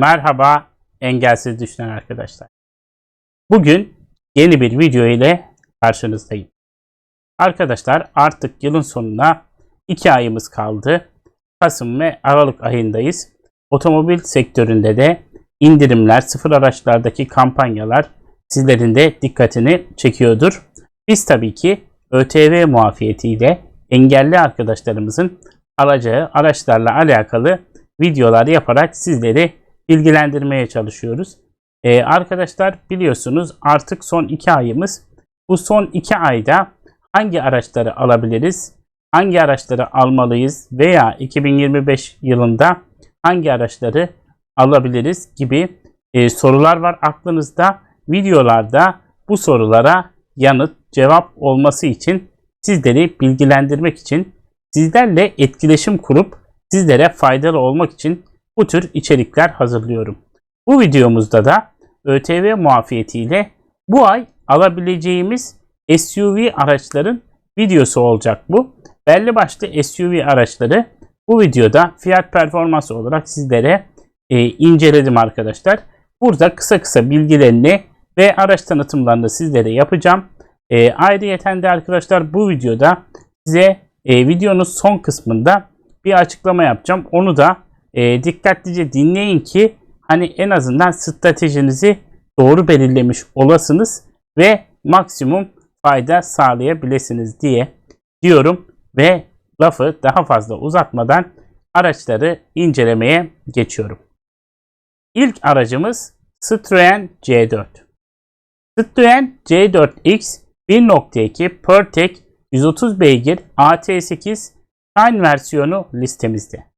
Merhaba engelsiz düşünen arkadaşlar. Bugün yeni bir video ile karşınızdayım. Arkadaşlar artık yılın sonuna 2 ayımız kaldı. Kasım ve Aralık ayındayız. Otomobil sektöründe de indirimler, sıfır araçlardaki kampanyalar sizlerin de dikkatini çekiyordur. Biz tabii ki ÖTV muafiyetiyle engelli arkadaşlarımızın alacağı araçlarla alakalı videolar yaparak sizleri bilgilendirmeye çalışıyoruz. Ee, arkadaşlar biliyorsunuz artık son 2 ayımız. Bu son 2 ayda hangi araçları alabiliriz? Hangi araçları almalıyız? Veya 2025 yılında hangi araçları alabiliriz gibi e, sorular var aklınızda. Videolarda bu sorulara yanıt, cevap olması için sizleri bilgilendirmek için sizlerle etkileşim kurup sizlere faydalı olmak için bu tür içerikler hazırlıyorum. Bu videomuzda da ÖTV muafiyetiyle bu ay alabileceğimiz SUV araçların videosu olacak bu. Belli başlı SUV araçları bu videoda fiyat performans olarak sizlere e, inceledim arkadaşlar. Burada kısa kısa bilgilerini ve araç tanıtımlarını sizlere yapacağım. E, ayrıyeten de arkadaşlar bu videoda size e, videonun son kısmında bir açıklama yapacağım. Onu da e, dikkatlice dinleyin ki hani en azından stratejinizi doğru belirlemiş olasınız ve maksimum fayda sağlayabilirsiniz diye diyorum ve lafı daha fazla uzatmadan araçları incelemeye geçiyorum. İlk aracımız Citroen C4. Citroen C4X 1.2 PureTech 130 beygir AT8 Shine versiyonu listemizde.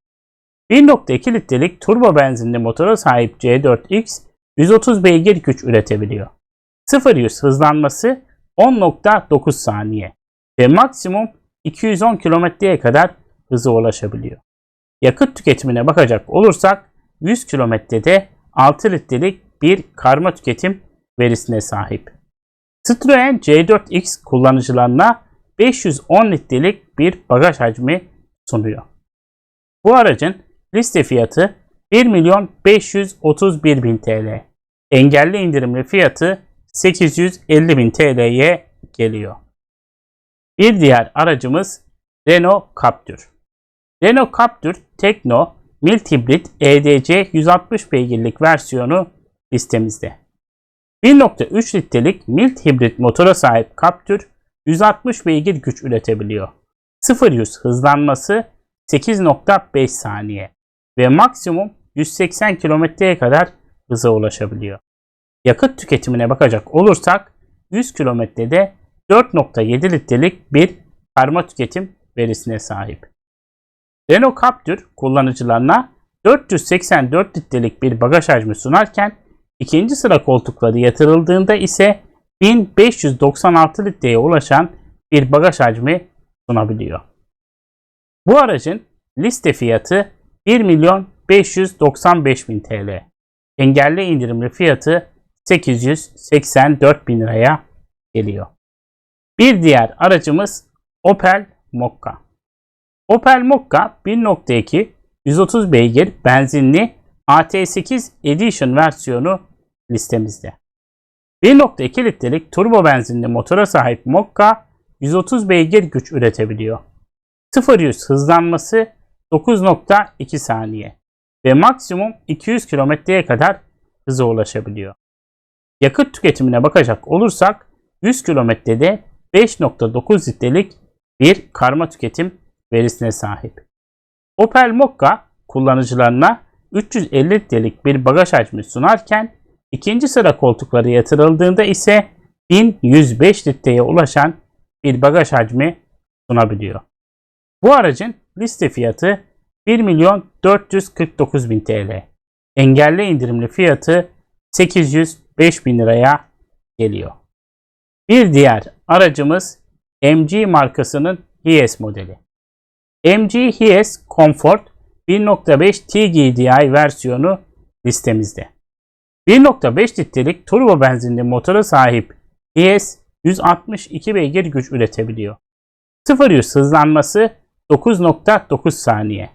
1.2 litrelik turbo benzinli motora sahip C4X 130 beygir güç üretebiliyor. 0-100 hızlanması 10.9 saniye ve maksimum 210 kilometreye kadar hıza ulaşabiliyor. Yakıt tüketimine bakacak olursak 100 kilometrede 6 litrelik bir karma tüketim verisine sahip. Citroen C4X kullanıcılarına 510 litrelik bir bagaj hacmi sunuyor. Bu aracın liste fiyatı 1 milyon 531 bin TL. Engelli indirimli fiyatı 850 bin TL'ye geliyor. Bir diğer aracımız Renault Captur. Renault Captur Tekno Mild Hibrit EDC 160 beygirlik versiyonu listemizde. 1.3 litrelik mild hibrit motora sahip Captur 160 beygir güç üretebiliyor. 0-100 hızlanması 8.5 saniye ve maksimum 180 kilometreye kadar hıza ulaşabiliyor. Yakıt tüketimine bakacak olursak 100 kilometrede 4.7 litrelik bir karma tüketim verisine sahip. Renault Captur kullanıcılarına 484 litrelik bir bagaj hacmi sunarken ikinci sıra koltukları yatırıldığında ise 1596 litreye ulaşan bir bagaj hacmi sunabiliyor. Bu aracın liste fiyatı 1 milyon 595 bin TL. Engelli indirimli fiyatı 884 bin liraya geliyor. Bir diğer aracımız Opel Mokka. Opel Mokka 1.2 130 beygir benzinli AT8 Edition versiyonu listemizde. 1.2 litrelik turbo benzinli motora sahip Mokka 130 beygir güç üretebiliyor. 0-100 hızlanması 9.2 saniye ve maksimum 200 kilometreye kadar hıza ulaşabiliyor. Yakıt tüketimine bakacak olursak 100 kilometrede 5.9 litrelik bir karma tüketim verisine sahip. Opel Mokka kullanıcılarına 350 litrelik bir bagaj hacmi sunarken ikinci sıra koltukları yatırıldığında ise 1105 litreye ulaşan bir bagaj hacmi sunabiliyor. Bu aracın liste fiyatı 1 milyon 449 bin TL. Engelli indirimli fiyatı 805 bin liraya geliyor. Bir diğer aracımız MG markasının Hiace modeli. MG Hiace Comfort 1.5 TGDI versiyonu listemizde. 1.5 litrelik turbo benzinli motora sahip Hiace 162 beygir güç üretebiliyor. 0-100 hızlanması 9.9 saniye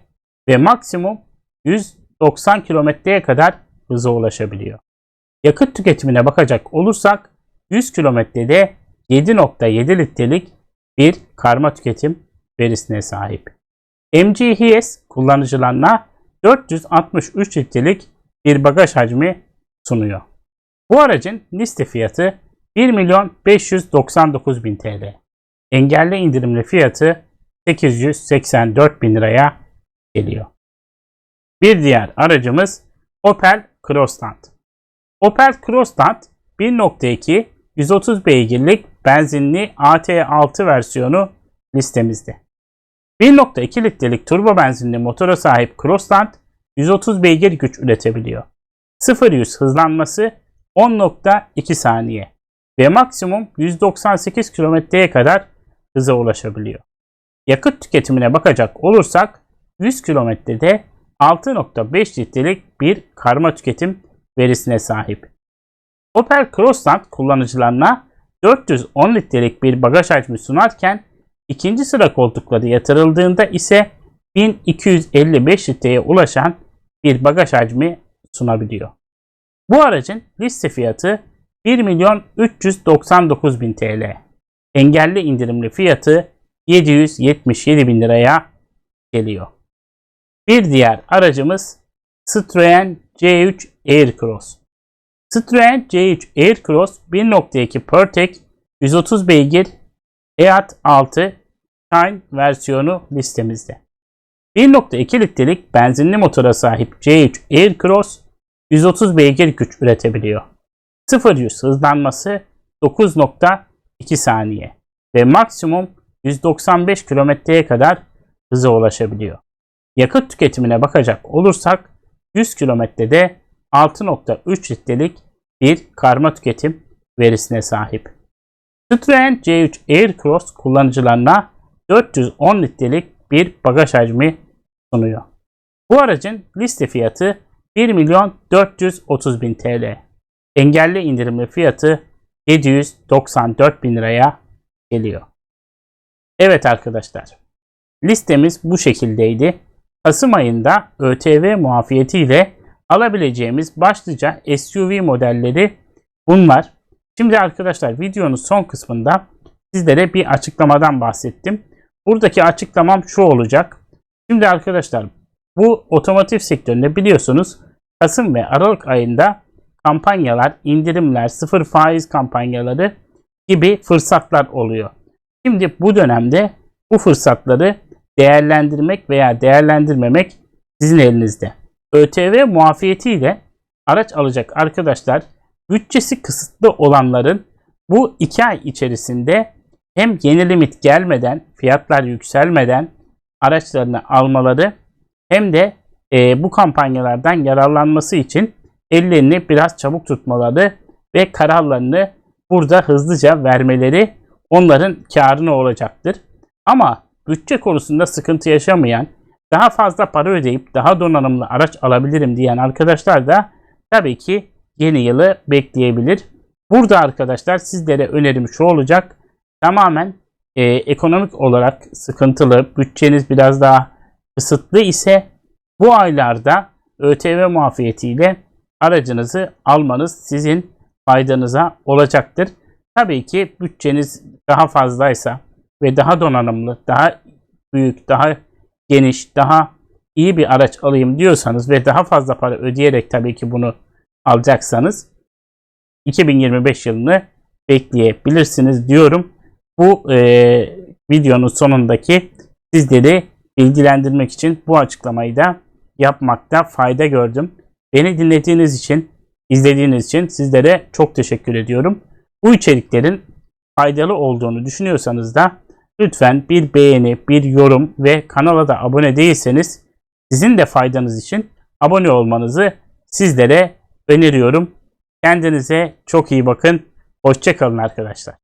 ve maksimum 190 kilometreye kadar hıza ulaşabiliyor. Yakıt tüketimine bakacak olursak 100 kilometrede 7.7 litrelik bir karma tüketim verisine sahip. MGHS kullanıcılarına 463 litrelik bir bagaj hacmi sunuyor. Bu aracın liste fiyatı 1 milyon 599 bin TL. Engelli indirimli fiyatı 884 bin liraya geliyor. Bir diğer aracımız Opel Crossland. Opel Crossland 1.2 130 beygirlik benzinli AT6 versiyonu listemizde. 1.2 litrelik turbo benzinli motora sahip Crossland 130 beygir güç üretebiliyor. 0-100 hızlanması 10.2 saniye ve maksimum 198 kilometreye kadar hıza ulaşabiliyor. Yakıt tüketimine bakacak olursak 100 kilometrede 6.5 litrelik bir karma tüketim verisine sahip. Opel Crossland kullanıcılarına 410 litrelik bir bagaj hacmi sunarken ikinci sıra koltukları yatırıldığında ise 1255 litreye ulaşan bir bagaj hacmi sunabiliyor. Bu aracın liste fiyatı 1 milyon 399 bin TL. Engelli indirimli fiyatı 777 bin liraya geliyor. Bir diğer aracımız Citroen C3 Aircross. Citroen C3 Aircross 1.2 Pertec 130 beygir EAT 6 Shine versiyonu listemizde. 1.2 litrelik benzinli motora sahip C3 Aircross 130 beygir güç üretebiliyor. 0-100 hızlanması 9.2 saniye ve maksimum 195 kilometreye kadar hıza ulaşabiliyor. Yakıt tüketimine bakacak olursak 100 kilometrede 6.3 litrelik bir karma tüketim verisine sahip. Citroen C3 Aircross kullanıcılarına 410 litrelik bir bagaj hacmi sunuyor. Bu aracın liste fiyatı 1 milyon 430 bin TL. Engelli indirimli fiyatı 794 bin liraya geliyor. Evet arkadaşlar. Listemiz bu şekildeydi. Kasım ayında ÖTV muafiyetiyle alabileceğimiz başlıca SUV modelleri bunlar. Şimdi arkadaşlar videonun son kısmında sizlere bir açıklamadan bahsettim. Buradaki açıklamam şu olacak. Şimdi arkadaşlar bu otomotiv sektöründe biliyorsunuz Kasım ve Aralık ayında kampanyalar, indirimler, sıfır faiz kampanyaları gibi fırsatlar oluyor. Şimdi bu dönemde bu fırsatları değerlendirmek veya değerlendirmemek sizin elinizde. ÖTV muafiyetiyle araç alacak arkadaşlar bütçesi kısıtlı olanların bu iki ay içerisinde hem yeni limit gelmeden, fiyatlar yükselmeden araçlarını almaları hem de e, bu kampanyalardan yararlanması için ellerini biraz çabuk tutmaları ve kararlarını burada hızlıca vermeleri onların karına olacaktır. Ama bütçe konusunda sıkıntı yaşamayan, daha fazla para ödeyip daha donanımlı araç alabilirim diyen arkadaşlar da tabii ki yeni yılı bekleyebilir. Burada arkadaşlar sizlere önerim şu olacak. Tamamen e, ekonomik olarak sıkıntılı, bütçeniz biraz daha kısıtlı ise bu aylarda ÖTV muafiyetiyle aracınızı almanız sizin faydanıza olacaktır. Tabii ki bütçeniz daha fazlaysa ve daha donanımlı, daha büyük, daha geniş, daha iyi bir araç alayım diyorsanız ve daha fazla para ödeyerek tabii ki bunu alacaksanız 2025 yılını bekleyebilirsiniz diyorum. Bu e, videonun sonundaki sizleri bilgilendirmek için bu açıklamayı da yapmakta fayda gördüm. Beni dinlediğiniz için, izlediğiniz için sizlere çok teşekkür ediyorum. Bu içeriklerin faydalı olduğunu düşünüyorsanız da lütfen bir beğeni, bir yorum ve kanala da abone değilseniz sizin de faydanız için abone olmanızı sizlere öneriyorum. Kendinize çok iyi bakın. Hoşçakalın arkadaşlar.